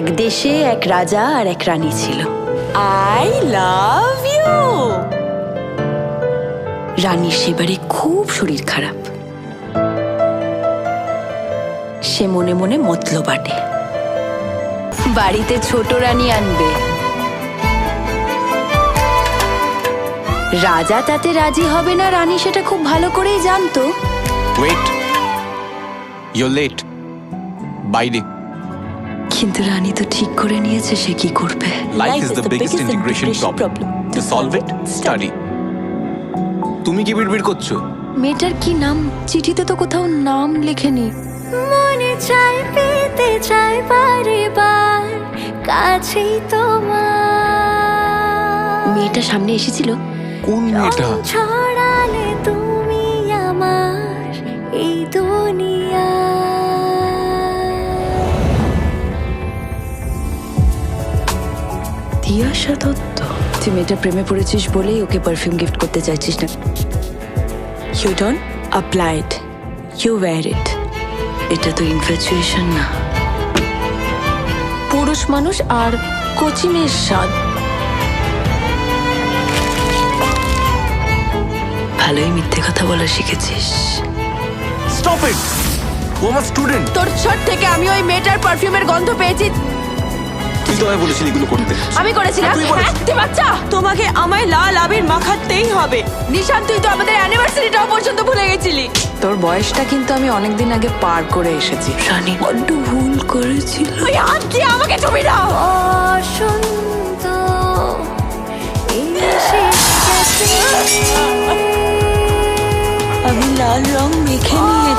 এক দেশে এক রাজা আর এক রানী ছিল। আই লাভ ইউ রানীর সেবারে খুব শরীর খারাপ। সে মনে মনে মতল বাটে বাড়িতে ছোট রানী আনবে। রাজা তাতে রাজি হবে না, রানী সেটা খুব ভালো করেই জানতো। ওয়েট ইউর লেট বাইরে কিন্তু রানী তো ঠিক করে নিয়েছে সে কি করবে। Life is the biggest integration problem to solve it study তুমি কি বিড়বিড় করছ? মেয়েটার কি নাম? চিঠিতে তো কোথাও নাম লেখেনি। মনে চাই পেতে চাই বারে বার কাছেই তোমার। মেয়েটা সামনে এসেছিল। কোন মেয়েটা? ছড়ালে তুমি আমার এই দুনিয়া তিয়াশা দত্ত। তুই মেয়েটা প্রেমে পড়েছিস বলেই ওকে পারফিউম গিফট করতে চাইছিস না। You don't apply it you wear it এটা তো ইনফ্যাচুয়েশন না। পুরুষ মানুষ আর কচি মেয়ের স্বাদ। ভালোই মিথ্যে কথা বলা শিখেছিস। স্টপ ইট ও আমার স্টুডেন্ট তোর ছোট থেকে আমি ওই মেয়েটার পারফিউমের গন্ধ পেয়েছি। তুই তো আমায় বলেছিলি এগুলো করতে আমি করেছিলাম। তুই বলেছিস। হ্যাঁ, তুই বাচ্চা। তোমাকে আমায় লাল আবির মাখাতেই হবে। নিশান তুই তো আমাদের অ্যানিভার্সারিটাও পর্যন্ত ভুলে গেছিলি। তোর বয়সটা কিন্তু আমি অনেকদিন আগে পার করে এসেছি। রানী বড্ড ভুল করেছিল। ওই হাত দিয়ে আমাকে ছবি দাও। এসে গেছে। আমি লাল রং মেখে বসন্ত